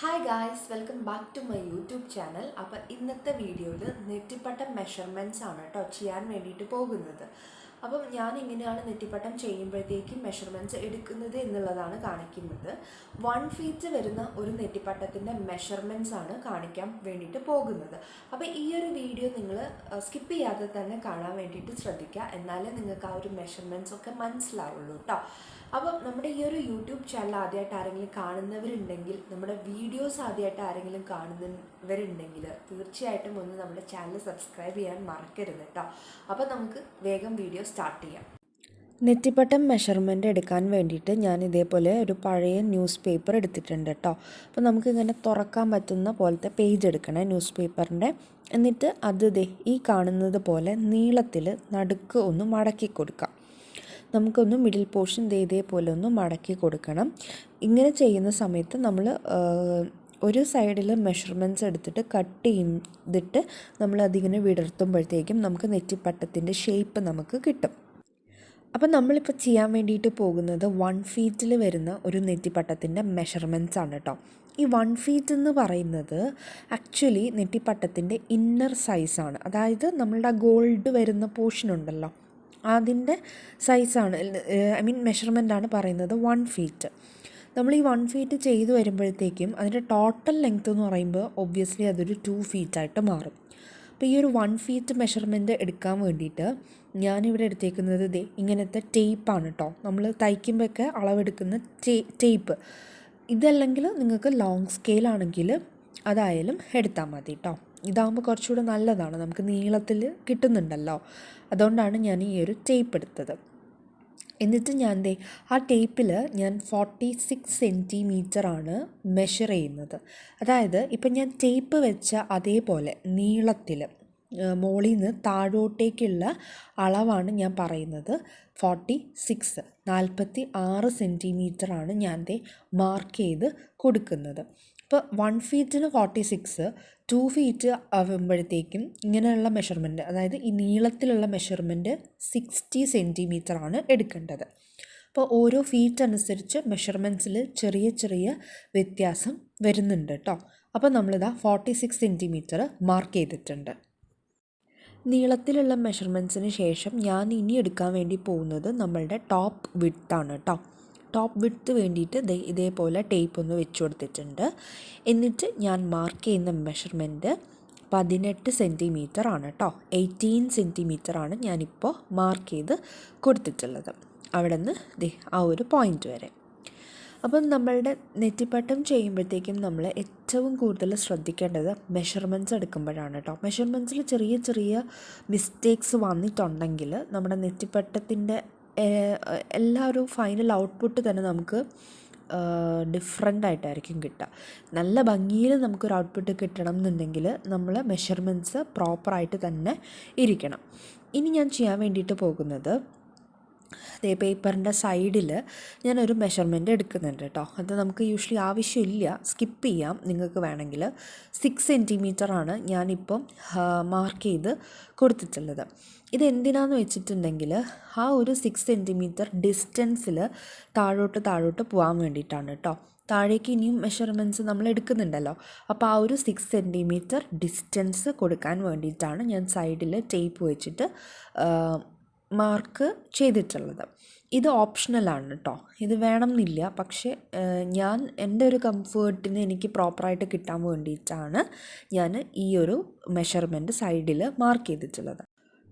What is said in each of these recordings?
Hi guys welcome back to my YouTube channel അപ്പോൾ ഇന്നത്തെ വീഡിയോയിൽ നെറ്റിപ്പട്ടം മെഷർമെന്റ്സ് ആണ് കേട്ടോ ചെയ്യാൻ വേണ്ടിയിട്ട് പോകുന്നത്. അപ്പം ഞാൻ ഇങ്ങനെയാണ് നെറ്റിപ്പട്ടം ചെയ്യുമ്പോഴത്തേക്കും മെഷർമെന്റ്സ് എടുക്കുന്നത് എന്നുള്ളതാണ് കാണിക്കുന്നത്. വൺ ഫീറ്റ് വരുന്ന ഒരു നെറ്റിപ്പട്ടത്തിന്റെ മെഷർമെന്റ്സ് ആണ് കാണിക്കാൻ വേണ്ടിയിട്ട് പോകുന്നത്. അപ്പോൾ ഈ ഒരു വീഡിയോ നിങ്ങൾ സ്കിപ്പ് ചെയ്യാതെ തന്നെ കാണാൻ വേണ്ടിയിട്ട് ശ്രദ്ധിക്കുക. എന്നാലേ നിങ്ങൾക്ക് ആ ഒരു മെഷർമെന്റ്സ് ഒക്കെ മനസ്സിലാവുള്ളൂ കേട്ടോ. അപ്പം നമ്മുടെ ഈ ഒരു യൂട്യൂബ് ചാനൽ ആദ്യമായിട്ട് ആരെങ്കിലും കാണുന്നവരുണ്ടെങ്കിൽ നമ്മുടെ വീഡിയോസ് ആദ്യമായിട്ട് ആരെങ്കിലും കാണുന്നവരുണ്ടെങ്കിൽ തീർച്ചയായിട്ടും ഒന്ന് നമ്മുടെ ചാനൽ സബ്സ്ക്രൈബ് ചെയ്യാൻ മറക്കരുത് കേട്ടോ അപ്പോൾ നമുക്ക് വേഗം വീഡിയോ സ്റ്റാർട്ട് ചെയ്യാം. നെറ്റിപ്പട്ടം മെഷർമെന്റ് എടുക്കാൻ വേണ്ടിയിട്ട് ഞാൻ ഇതേപോലെ ഒരു പഴയ ന്യൂസ് പേപ്പർ എടുത്തിട്ടുണ്ട് കേട്ടോ അപ്പോൾ നമുക്കിങ്ങനെ തുറക്കാൻ പറ്റുന്ന പോലത്തെ പേജ് എടുക്കണേ ന്യൂസ് പേപ്പറിന്റെ എന്നിട്ട് അത് ഈ കാണുന്നത് പോലെ നീളത്തിൽ നടുക്ക് ഒന്ന് മടക്കി കൊടുക്കാം. നമുക്കൊന്ന് മിഡിൽ പോർഷൻ ഇതേപോലെ ഒന്ന് മടക്കി കൊടുക്കണം. ഇങ്ങനെ ചെയ്യുന്ന സമയത്ത് നമ്മൾ ഒരു സൈഡിൽ മെഷർമെന്റ്സ് എടുത്തിട്ട് കട്ട് ചെയ്തിട്ട് നമ്മൾ അതിങ്ങനെ വിടർത്തുമ്പോഴത്തേക്കും നമുക്ക് നെറ്റിപ്പട്ടത്തിന്റെ ഷേപ്പ് നമുക്ക് കിട്ടും. അപ്പം നമ്മളിപ്പോൾ ചെയ്യാൻ വേണ്ടിയിട്ട് പോകുന്നത് വൺ ഫീറ്റിൽ വരുന്ന ഒരു നെറ്റിപ്പട്ടത്തിന്റെ മെഷർമെന്റ്സ് ആണ് കേട്ടോ ഈ വൺ ഫീറ്റ് എന്ന് പറയുന്നത് ആക്ച്വലി നെറ്റിപ്പട്ടത്തിന്റെ ഇന്നർ സൈസാണ് അതായത് നമ്മളുടെ ഗോൾഡ് വരുന്ന പോർഷൻ ഉണ്ടല്ലോ. അതിന്റെ സൈസാണ്. ഐ മീൻ മെഷർമെന്റാണ് പറയുന്നത് വൺ ഫീറ്റ്. നമ്മൾ ഈ വൺ ഫീറ്റ് ചെയ്തു വരുമ്പോഴത്തേക്കും അതിന്റെ ടോട്ടൽ ലെങ്ത് എന്ന് പറയുമ്പോൾ ഒബ്വിയസ്ലി അതൊരു ടു ഫീറ്റായിട്ട് മാറും. അപ്പോൾ ഈ ഒരു വൺ ഫീറ്റ് മെഷർമെന്റ് എടുക്കാൻ വേണ്ടിയിട്ട് ഞാനിവിടെ എടുത്തേക്കുന്നത് ദേ ഇങ്ങനത്തെ ടേപ്പാണ് കേട്ടോ നമ്മൾ തയ്ക്കുമ്പോഴൊക്കെ അളവെടുക്കുന്ന ടേപ്പ്. ഇതല്ലെങ്കിൽ നിങ്ങൾക്ക് ലോങ് സ്കെയിലാണെങ്കിൽ അതായാലും എടുത്താൽ മതി കേട്ടോ ഇതാകുമ്പോൾ കുറച്ചുകൂടെ നല്ലതാണ്. നമുക്ക് നീളത്തിൽ കിട്ടുന്നുണ്ടല്ലോ. അതുകൊണ്ടാണ് ഞാൻ ഈ ഒരു ടേപ്പ് എടുത്തത്. എന്നിട്ട് ഞാൻ ദേ ആ ടേപ്പിൽ ഞാൻ ഫോർട്ടി സിക്സ് സെന്റിമീറ്റർ ആണ് മെഷർ ചെയ്യുന്നത്. അതായത് ഇപ്പം ഞാൻ ടേപ്പ് വെച്ച അതേപോലെ നീളത്തിൽ മോളിൽ നിന്ന് താഴോട്ടേക്കുള്ള അളവാണ് ഞാൻ പറയുന്നത്. ഫോർട്ടി സിക്സ് നാൽപ്പത്തി ആറ് സെന്റിമീറ്ററാണ് ഞാൻ ദേ മാർക്ക് ചെയ്ത് കൊടുക്കുന്നത്. ഇപ്പോൾ വൺ ഫീറ്റിന് ഫോർട്ടി സിക്സ് ടു ഫീറ്റ് ആവുമ്പോഴത്തേക്കും ഇങ്ങനെയുള്ള മെഷർമെന്റ് അതായത് ഈ നീളത്തിലുള്ള മെഷർമെന്റ് സിക്സ്റ്റി സെന്റിമീറ്റർ ആണ് എടുക്കേണ്ടത്. അപ്പോൾ ഓരോ ഫീറ്റ് അനുസരിച്ച് മെഷർമെന്റ്സിൽ ചെറിയ ചെറിയ വ്യത്യാസം വരുന്നുണ്ട് കേട്ടോ അപ്പോൾ നമ്മളിതാ ഫോർട്ടി സിക്സ് സെന്റിമീറ്റർ മാർക്ക് ചെയ്തിട്ടുണ്ട്. നീളത്തിലുള്ള മെഷർമെന്റ്സിന് ശേഷം ഞാൻ ഇനി എടുക്കാൻ വേണ്ടി പോകുന്നത് നമ്മളുടെ ടോപ്പ് വിഡ്ത്താണ് കേട്ടോ ടോപ്പ് വിഡ്ത്ത് വേണ്ടിയിട്ട് ദേ ഇതേപോലെ ടേപ്പ് ഒന്ന് വെച്ച് കൊടുത്തിട്ടുണ്ട്. എന്നിട്ട് ഞാൻ മാർക്ക് ചെയ്യുന്ന മെഷർമെന്റ് പതിനെട്ട് സെന്റിമീറ്റർ ആണ് കേട്ടോ എയ്റ്റീൻ സെന്റിമീറ്റർ ആണ് ഞാനിപ്പോൾ മാർക്ക് ചെയ്ത് കൊടുത്തിട്ടുള്ളത്. അവിടെ നിന്ന് ദേ ആ ഒരു പോയിന്റ് വരെ. അപ്പം നമ്മളുടെ നെറ്റിപ്പട്ടം ചെയ്യുമ്പോഴത്തേക്കും നമ്മൾ ഏറ്റവും കൂടുതൽ ശ്രദ്ധിക്കേണ്ടത് മെഷർമെന്റ്സ് എടുക്കുമ്പോഴാണ് കേട്ടോ മെഷർമെന്റ്സിൽ ചെറിയ ചെറിയ മിസ്റ്റേക്സ് വന്നിട്ടുണ്ടെങ്കിൽ നമ്മുടെ നെറ്റിപ്പട്ടത്തിന്റെ എല്ലാ ഒരു ഫൈനൽ ഔട്ട്പുട്ട് തന്നെ നമുക്ക് ഡിഫറെന്റായിട്ടായിരിക്കും കിട്ടുക. നല്ല ഭംഗിയിൽ നമുക്കൊരു ഔട്ട്പുട്ട് കിട്ടണം എന്നുണ്ടെങ്കിൽ നമ്മൾ മെഷർമെന്റ്സ് പ്രോപ്പറായിട്ട് തന്നെ ഇരിക്കണം. ഇനി ഞാൻ ചെയ്യാൻ വേണ്ടിയിട്ട് പോകുന്നത് ദേ പേപ്പറിന്റെ സൈഡിൽ ഞാനൊരു മെഷർമെന്റ് എടുക്കുന്നുണ്ട് കേട്ടോ. അത് നമുക്ക് യൂഷ്വലി ആവശ്യമില്ല. സ്കിപ്പ് ചെയ്യാം. നിങ്ങൾക്ക് വേണമെങ്കിൽ സിക്സ് സെന്റിമീറ്റർ ആണ് ഞാനിപ്പം മാർക്ക് ചെയ്ത് കൊടുത്തിട്ടുള്ളത്. ഇതെന്തിനാന്ന് വെച്ചിട്ടുണ്ടെങ്കിൽ ആ ഒരു സിക്സ് സെന്റിമീറ്റർ ഡിസ്റ്റൻസിൽ താഴോട്ട് താഴോട്ട് പോകാൻ വേണ്ടിയിട്ടാണ് കേട്ടോ. താഴേക്ക് ഇനിയും മെഷർമെന്റ്സ് നമ്മൾ എടുക്കുന്നുണ്ടല്ലോ. അപ്പോൾ ആ ഒരു സിക്സ് സെന്റിമീറ്റർ ഡിസ്റ്റൻസ് കൊടുക്കാൻ വേണ്ടിയിട്ടാണ് ഞാൻ സൈഡിൽ ടേപ്പ് വെച്ചിട്ട് മാർക്ക് ചെയ്തിട്ടുള്ളത്. ഇത് ഓപ്ഷണലാണ് കേട്ടോ ഇത് വേണമെന്നില്ല. പക്ഷേ ഞാൻ എന്റെ ഒരു കംഫേർട്ടിന് എനിക്ക് പ്രോപ്പറായിട്ട് കിട്ടാൻ വേണ്ടിയിട്ടാണ് ഞാൻ ഈ ഒരു മെഷർമെന്റ് സൈഡിൽ മാർക്ക് ചെയ്തിട്ടുള്ളത്.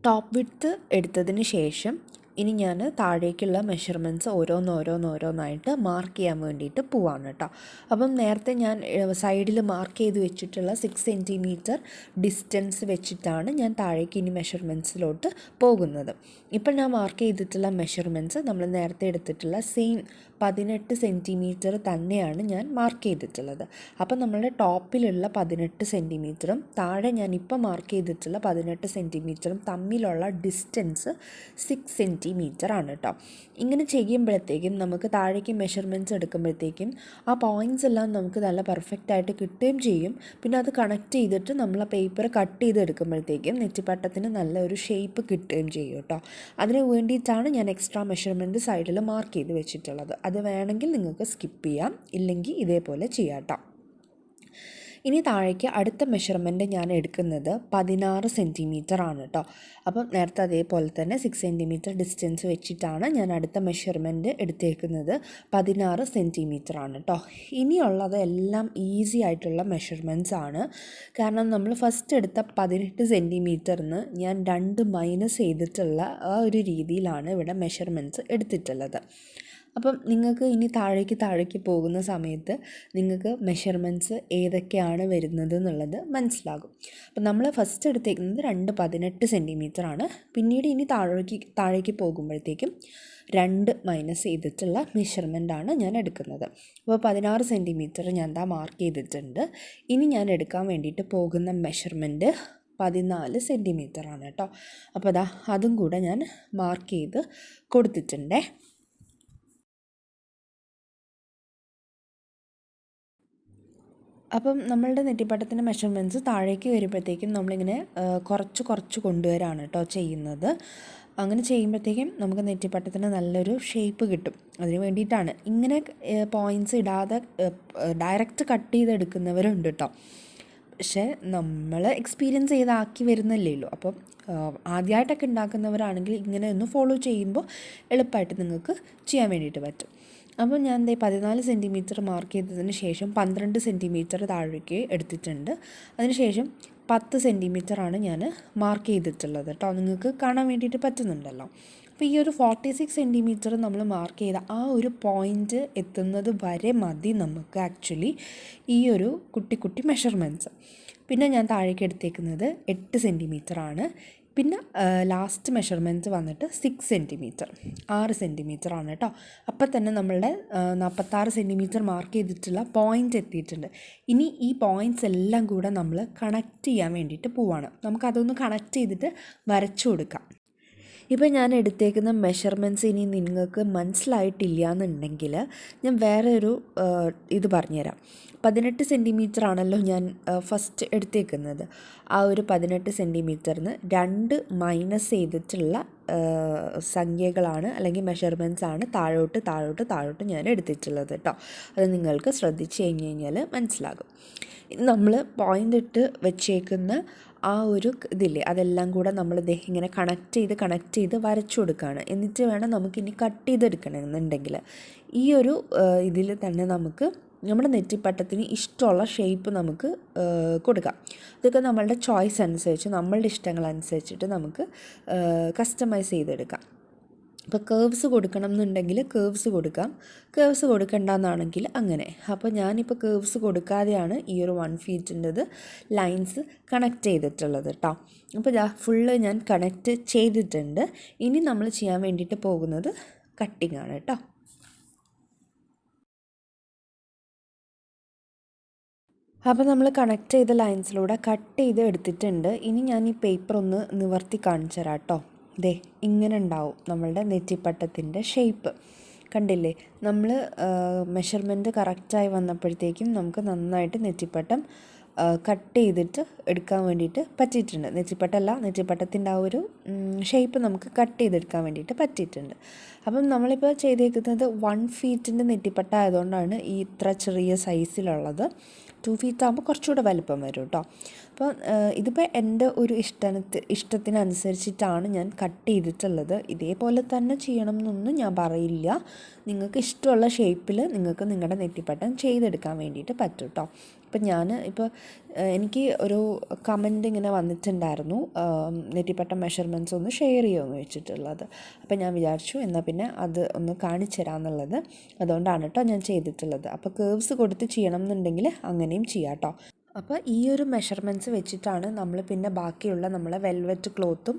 ടോപ്പ് വിഡ്ത്ത് എടുത്തതിന് ശേഷം ഇനി ഞാൻ താഴേക്കുള്ള മെഷർമെന്റ്സ് ഓരോന്നോരോന്നോരോന്നായിട്ട് മാർക്ക് ചെയ്യാൻ വേണ്ടിയിട്ട് പോവാണ് കേട്ടോ. അപ്പം നേരത്തെ ഞാൻ സൈഡിൽ മാർക്ക് ചെയ്ത് വെച്ചിട്ടുള്ള സിക്സ് സെന്റിമീറ്റർ ഡിസ്റ്റൻസ് വെച്ചിട്ടാണ് ഞാൻ താഴേക്ക് ഇനി മെഷർമെന്റ്സിലോട്ട് പോകുന്നത്. ഇപ്പം ഞാൻ മാർക്ക് ചെയ്തിട്ടുള്ള മെഷർമെന്റ്സ് നമ്മൾ നേരത്തെ എടുത്തിട്ടുള്ള സെയിം പതിനെട്ട് സെന്റിമീറ്റർ തന്നെയാണ് ഞാൻ മാർക്ക് ചെയ്തിട്ടുള്ളത്. അപ്പം നമ്മളുടെ ടോപ്പിലുള്ള പതിനെട്ട് സെന്റിമീറ്ററും താഴെ ഞാൻ ഇപ്പം മാർക്ക് ചെയ്തിട്ടുള്ള പതിനെട്ട് സെന്റിമീറ്ററും തമ്മിലുള്ള ഡിസ്റ്റൻസ് സിക്സ് സെന്റിമീറ്റർ ആണ് കേട്ടോ ഇങ്ങനെ ചെയ്യുമ്പോഴത്തേക്കും നമുക്ക് താഴേക്ക് മെഷർമെന്റ്സ് എടുക്കുമ്പോഴത്തേക്കും ആ പോയിന്റ്സ് എല്ലാം നമുക്ക് നല്ല പെർഫെക്റ്റ് ആയിട്ട് കിട്ടുകയും ചെയ്യും. പിന്നെ അത് കണക്ട് ചെയ്തിട്ട് നമ്മൾ ആ പേപ്പർ കട്ട് ചെയ്ത് എടുക്കുമ്പോഴത്തേക്കും നെറ്റിപ്പട്ടത്തിന് നല്ല ഒരു ഷേപ്പ് കിട്ടുകയും ചെയ്യും കേട്ടോ അതിന് വേണ്ടിയിട്ടാണ് ഞാൻ എക്സ്ട്രാ മെഷർമെന്റ് സൈഡിൽ മാർക്ക് ചെയ്ത് വെച്ചിട്ടുള്ളത്. അത് വേണമെങ്കിൽ നിങ്ങൾക്ക് സ്കിപ്പ് ചെയ്യാം. ഇല്ലെങ്കിൽ ഇതേപോലെ ചെയ്യാം കേട്ടോ ഇനി താഴേക്ക് അടുത്ത മെഷർമെന്റ് ഞാൻ എടുക്കുന്നത് പതിനാറ് സെന്റിമീറ്റർ ആണ് കേട്ടോ അപ്പം നേരത്തെ അതേപോലെ തന്നെ സിക്സ് സെന്റിമീറ്റർ ഡിസ്റ്റൻസ് വെച്ചിട്ടാണ് ഞാൻ അടുത്ത മെഷർമെന്റ് എടുത്തേക്കുന്നത് പതിനാറ് സെന്റിമീറ്റർ ആണ് കേട്ടോ ഇനിയുള്ളത് എല്ലാം ഈസി ആയിട്ടുള്ള മെഷർമെന്റ്സ് ആണ്. കാരണം നമ്മൾ ഫസ്റ്റ് എടുത്ത പതിനെട്ട് സെന്റിമീറ്ററിന് ഞാൻ രണ്ട് മൈനസ് ചെയ്തിട്ടുള്ള ആ ഒരു രീതിയിലാണ് ഇവിടെ മെഷർമെന്റ്സ് എടുത്തിട്ടുള്ളത്. അപ്പം നിങ്ങൾക്ക് ഇനി താഴേക്ക് താഴേക്ക് പോകുന്ന സമയത്ത് നിങ്ങൾക്ക് മെഷർമെന്റ്സ് ഏതൊക്കെയാണ് വരുന്നത് എന്നുള്ളത് മനസ്സിലാകും. അപ്പം നമ്മൾ ഫസ്റ്റ് എടുത്തേക്കുന്നത് രണ്ട് പതിനെട്ട് സെന്റിമീറ്റർ ആണ്. പിന്നീട് ഇനി താഴേക്ക് താഴേക്ക് പോകുമ്പോഴത്തേക്കും രണ്ട് മൈനസ് ചെയ്തിട്ടുള്ള മെഷർമെന്റ് ആണ് ഞാൻ എടുക്കുന്നത്. അപ്പോൾ പതിനാറ് സെന്റിമീറ്റർ ഞാൻ എന്താ മാർക്ക് ചെയ്തിട്ടുണ്ട്. ഇനി ഞാൻ എടുക്കാൻ വേണ്ടിയിട്ട് പോകുന്ന മെഷർമെന്റ് പതിനാല് സെന്റിമീറ്റർ ആണ് കേട്ടോ. അപ്പോൾ അതാ അതും കൂടെ ഞാൻ മാർക്ക് ചെയ്ത് കൊടുത്തിട്ടുണ്ടേ. അപ്പം നമ്മളുടെ നെറ്റിപ്പട്ടത്തിന്റെ മെഷർമെന്റ്സ് താഴേക്ക് വരുമ്പോഴത്തേക്കും നമ്മളിങ്ങനെ കുറച്ച് കുറച്ച് കൊണ്ടുവരാണ് കേട്ടോ ചെയ്യുന്നത്. അങ്ങനെ ചെയ്യുമ്പോഴത്തേക്കും നമുക്ക് നെറ്റിപ്പട്ടത്തിന് നല്ലൊരു ഷേപ്പ് കിട്ടും. അതിന് വേണ്ടിയിട്ടാണ്. ഇങ്ങനെ പോയിന്റ്സ് ഇടാതെ ഡയറക്റ്റ് കട്ട് ചെയ്തെടുക്കുന്നവരുണ്ട് കേട്ടോ പക്ഷേ നമ്മൾ എക്സ്പീരിയൻസ് ചെയ്താക്കി വരുന്നല്ലേ ഉള്ളൂ. അപ്പം ആദ്യമായിട്ടൊക്കെ ഉണ്ടാക്കുന്നവരാണെങ്കിൽ ഇങ്ങനെ ഒന്ന് ഫോളോ ചെയ്യുമ്പോൾ എളുപ്പമായിട്ട് നിങ്ങൾക്ക് ചെയ്യാൻ വേണ്ടിയിട്ട് പറ്റും. അപ്പോൾ ഞാൻ ദേ പതിനാല് സെന്റിമീറ്റർ മാർക്ക് ചെയ്തതിന് ശേഷം പന്ത്രണ്ട് സെന്റിമീറ്റർ താഴേക്ക് എടുത്തിട്ടുണ്ട്. അതിനുശേഷം പത്ത് സെന്റിമീറ്ററാണ് ഞാൻ മാർക്ക് ചെയ്തിട്ടുള്ളത് കേട്ടോ. നിങ്ങൾക്ക് കാണാൻ വേണ്ടിയിട്ട് പറ്റുന്നുണ്ടല്ലോ. അപ്പോൾ ഈ ഒരു ഫോർട്ടി സിക്സ് സെന്റിമീറ്റർ നമ്മൾ മാർക്ക് ചെയ്ത ആ ഒരു പോയിന്റ് എത്തുന്നത് വരെ മതി നമുക്ക് ആക്ച്വലി ഈ ഒരു കുട്ടി കുട്ടി മെഷർമെന്റ്സ് പിന്നെ ഞാൻ താഴേക്ക് എടുത്തേക്കുന്നത് എട്ട് സെന്റിമീറ്റർ ആണ്. പിന്നെ ലാസ്റ്റ് മെഷർമെന്റ് വന്നിട്ട് സിക്സ് സെന്റിമീറ്റർ ആറ് സെന്റിമീറ്റർ ആണ് കേട്ടോ അപ്പം തന്നെ നമ്മളുടെ നാൽപ്പത്താറ് സെന്റിമീറ്റർ മാർക്ക് ചെയ്തിട്ടുള്ള പോയിന്റ് എത്തിയിട്ടുണ്ട്. ഇനി ഈ പോയിന്റ്സ് എല്ലാം കൂടെ നമ്മൾ കണക്ട് ചെയ്യാൻ വേണ്ടിയിട്ട് പോവാണ്. നമുക്കതൊന്ന് കണക്ട് ചെയ്തിട്ട് വരച്ചു കൊടുക്കാം. ഇപ്പോൾ ഞാൻ എടുത്തേക്കുന്ന മെഷർമെന്റ്സ് ഇനി നിങ്ങൾക്ക് മനസ്സിലായിട്ടില്ല എന്നുണ്ടെങ്കിൽ ഞാൻ വേറെ ഒരു ഇത് പറഞ്ഞുതരാം. പതിനെട്ട് സെന്റിമീറ്റർ ആണല്ലോ ഞാൻ ഫസ്റ്റ് എടുത്തേക്കുന്നത്. ആ ഒരു പതിനെട്ട് സെന്റിമീറ്ററിന് രണ്ട് മൈനസ് ചെയ്തിട്ടുള്ള സംഖ്യകളാണ് അല്ലെങ്കിൽ മെഷർമെന്റ്സ് ആണ് താഴോട്ട് താഴോട്ട് താഴോട്ട് ഞാൻ എടുത്തിട്ടുള്ളത് കേട്ടോ. അത് നിങ്ങൾക്ക് ശ്രദ്ധിച്ച് കഴിഞ്ഞ് കഴിഞ്ഞാൽ മനസ്സിലാകും. നമ്മൾ പോയിന്റ് ഇട്ട് വെച്ചേക്കുന്ന ആ ഒരു ഇതില്ലേ? അതെല്ലാം കൂടെ നമ്മൾ ഇങ്ങനെ കണക്ട് ചെയ്ത് കണക്ട് ചെയ്ത് വരച്ചു കൊടുക്കുകയാണ് എന്നിട്ട് വേണം നമുക്കിനി കട്ട് ചെയ്തെടുക്കണമെന്നുണ്ടെങ്കിൽ. ഈ ഒരു ഇതിൽ തന്നെ നമുക്ക് നമ്മുടെ നെറ്റിപ്പട്ടത്തിന് ഇഷ്ടമുള്ള ഷേപ്പ് നമുക്ക് കൊടുക്കാം. ഇതൊക്കെ നമ്മളുടെ ചോയ്സ് അനുസരിച്ച് നമ്മളുടെ ഇഷ്ടങ്ങൾ അനുസരിച്ചിട്ട് നമുക്ക് കസ്റ്റമൈസ് ചെയ്തെടുക്കാം. ഇപ്പോൾ കേവ്സ് കൊടുക്കണം എന്നുണ്ടെങ്കിൽ കേവ്സ് കൊടുക്കാം. കേവ്സ് കൊടുക്കണ്ടെന്നാണെങ്കിൽ അങ്ങനെ. അപ്പോൾ ഞാനിപ്പോൾ കേവ്സ് കൊടുക്കാതെയാണ് ഈ ഒരു വൺ ഫീറ്റിന്റെത് ലൈൻസ് കണക്ട് ചെയ്തിട്ടുള്ളത് കേട്ടോ അപ്പോൾ ഇതാ ഫുള്ള് ഞാൻ കണക്റ്റ് ചെയ്തിട്ടുണ്ട്. ഇനി നമ്മൾ ചെയ്യാൻ വേണ്ടിയിട്ട് പോകുന്നത് കട്ടിംഗ് ആണ് കേട്ടോ അപ്പോൾ നമ്മൾ കണക്ട് ചെയ്ത ലൈൻസിലൂടെ കട്ട് ചെയ്ത് എടുത്തിട്ടുണ്ട്. ഇനി ഞാൻ ഈ പേപ്പർ ഒന്ന് നിവർത്തി കാണിച്ചു തരാം കേട്ടോ ദേ ഇങ്ങനെ ഉണ്ടാവും നമ്മളുടെ നെറ്റിപ്പട്ടത്തിന്റെ ഷേപ്പ് കണ്ടില്ലേ? നമ്മൾ മെഷർമെന്റ് കറക്റ്റായി വന്നപ്പോഴത്തേക്കും നമുക്ക് നന്നായിട്ട് നെറ്റിപ്പട്ടം കട്ട് ചെയ്തിട്ട് എടുക്കാൻ വേണ്ടിയിട്ട് പറ്റിയിട്ടുണ്ട്. നെറ്റിപ്പട്ടല്ല നെറ്റിപ്പട്ടത്തിന്റെ ആ ഒരു ഷേപ്പ് നമുക്ക് കട്ട് ചെയ്തെടുക്കാൻ വേണ്ടിയിട്ട് പറ്റിയിട്ടുണ്ട്. അപ്പം നമ്മളിപ്പോൾ ചെയ്തേക്കുന്നത് വൺ ഫീറ്റിന്റെ നെറ്റിപ്പട്ട ആയതുകൊണ്ടാണ് ഈ ഇത്ര ചെറിയ സൈസിലുള്ളത് ടു ഫീറ്റ് ആകുമ്പോൾ കുറച്ചുകൂടെ വലിപ്പം വരും കേട്ടോ അപ്പോൾ ഇതിപ്പോൾ എന്റെ ഒരു ഇഷ്ടത്തിന് ഇഷ്ടത്തിനനുസരിച്ചിട്ടാണ് ഞാൻ കട്ട് ചെയ്തിട്ടുള്ളത്. ഇതേപോലെ തന്നെ ചെയ്യണം എന്നൊന്നും ഞാൻ പറയില്ല. നിങ്ങൾക്ക് ഇഷ്ടമുള്ള ഷേപ്പിൽ നിങ്ങൾക്ക് നിങ്ങളുടെ നെറ്റിപ്പട്ടം ചെയ്തെടുക്കാൻ വേണ്ടിയിട്ട് പറ്റും കേട്ടോ ഇപ്പം ഞാൻ ഇപ്പോൾ എനിക്ക് ഒരു കമന്റ് ഇങ്ങനെ വന്നിട്ടുണ്ടായിരുന്നു. നെറ്റിപ്പട്ടം മെഷർമെന്റ്സ് ഒന്ന് ഷെയർ ചെയ്യുമെന്ന് വെച്ചിട്ടുള്ളത്. അപ്പം ഞാൻ വിചാരിച്ചു എന്നാൽ പിന്നെ അത് ഒന്ന് കാണിച്ചു തരാമെന്നുള്ളത്. അതുകൊണ്ടാണ് കേട്ടോ ഞാൻ ചെയ്തിട്ടുള്ളത്. അപ്പോൾ കേവ്സ് കൊടുത്ത് ചെയ്യണം എന്നുണ്ടെങ്കിൽ അങ്ങനെയും ചെയ്യാം കേട്ടോ അപ്പോൾ ഈ ഒരു മെഷർമെന്റ്സ് വെച്ചിട്ടാണ് നമ്മൾ പിന്നെ ബാക്കിയുള്ള നമ്മളെ വെൽവെറ്റ് ക്ലോത്തും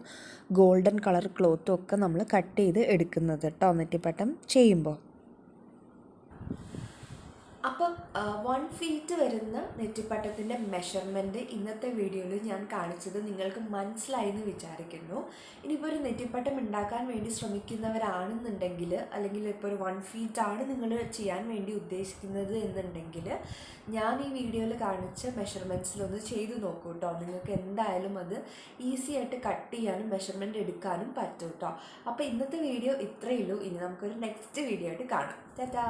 ഗോൾഡൻ കളർ ക്ലോത്തും ഒക്കെ നമ്മൾ കട്ട് ചെയ്ത് എടുക്കുന്നത് കേട്ടോ നെറ്റിപ്പട്ടം ചെയ്യുമ്പോൾ. അപ്പം വൺ ഫീറ്റ് വരുന്ന നെറ്റിപ്പട്ടത്തിന്റെ മെഷർമെന്റ് ഇന്നത്തെ വീഡിയോയിൽ ഞാൻ കാണിച്ചത് നിങ്ങൾക്ക് മനസ്സിലായി എന്ന് വിചാരിക്കുന്നു. ഇനിയിപ്പോൾ ഒരു നെറ്റിപ്പട്ടം ഉണ്ടാക്കാൻ വേണ്ടി ശ്രമിക്കുന്നവരാണെന്നുണ്ടെങ്കിൽ അല്ലെങ്കിൽ ഇപ്പോൾ ഒരു വൺ ഫീറ്റ് ആണ് നിങ്ങൾ ചെയ്യാൻ വേണ്ടി ഉദ്ദേശിക്കുന്നത് എന്നുണ്ടെങ്കിൽ ഞാൻ ഈ വീഡിയോയിൽ കാണിച്ച മെഷർമെന്റ്സിലൊന്ന് ചെയ്തു നോക്കൂ കേട്ടോ നിങ്ങൾക്ക് എന്തായാലും അത് ഈസി ആയിട്ട് കട്ട് ചെയ്യാനും മെഷർമെന്റ് എടുക്കാനും പറ്റും കേട്ടോ അപ്പോൾ ഇന്നത്തെ വീഡിയോ ഇത്രയേ ഉള്ളൂ. ഇനി നമുക്കൊരു നെക്സ്റ്റ് വീഡിയോ ആയിട്ട് കാണാം. ടാറ്റാ